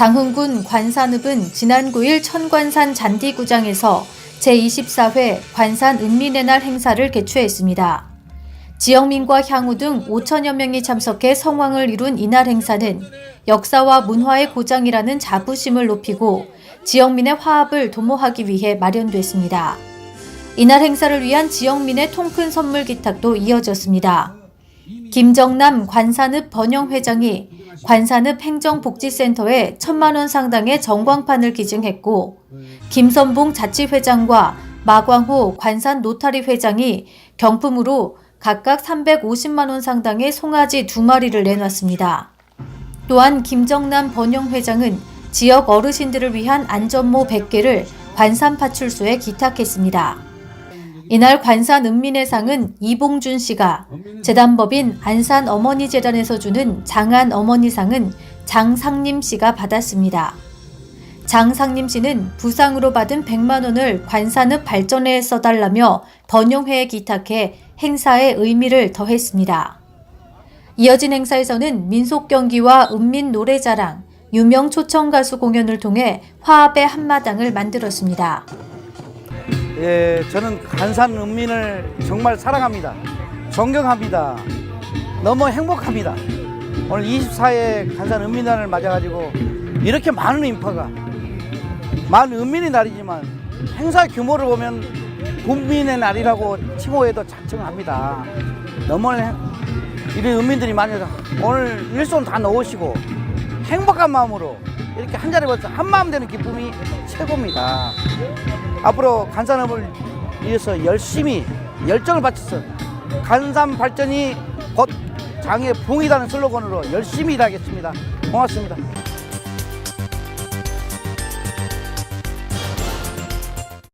장흥군 관산읍은 지난 9일 천관산 잔디구장에서 제24회 관산 읍민의 날 행사를 개최했습니다. 지역민과 향후 등 5천여 명이 참석해 성황을 이룬 이날 행사는 역사와 문화의 고장이라는 자부심을 높이고 지역민의 화합을 도모하기 위해 마련됐습니다. 이날 행사를 위한 지역민의 통큰 선물 기탁도 이어졌습니다. 김정남 관산읍 번영회장이 관산읍 행정복지센터에 천만 원 상당의 전광판을 기증했고 김선봉 자치회장과 마광호 관산 노타리 회장이 경품으로 각각 350만 원 상당의 송아지 두 마리를 내놨습니다. 또한 김정남 번영회장은 지역 어르신들을 위한 안전모 100개를 관산 파출소에 기탁했습니다. 이날 관산 읍민의 상은 이봉준 씨가 재단법인 안산 어머니 재단에서 주는 장안 어머니상은 장상림 씨가 받았습니다. 장상림 씨는 부상으로 받은 100만 원을 관산읍 발전에 써달라며 번영회에 기탁해 행사의 의미를 더했습니다. 이어진 행사에서는 민속 경기와 읍민 노래자랑, 유명 초청 가수 공연을 통해 화합의 한마당을 만들었습니다. 예, 저는 간산 은민을 정말 사랑합니다. 존경합니다. 너무 행복합니다. 오늘 24회 간산 은민날을 맞아가지고 이렇게 많은 인파가 많은 은민의 날이지만 행사 규모를 보면 국민의 날이라고 칭호해도 자청합니다. 너무 행- 이런 은민들이 많이 오늘 일손 다 넣으시고 행복한 마음으로 이렇게 한 자리에 와서 한 마음 되는 기쁨이 최고입니다. 앞으로 간산업을 위해서 열심히 열정을 바쳐서 간산 발전이 곧 장의 붕이라는 슬로건으로 열심히 일하겠습니다. 고맙습니다.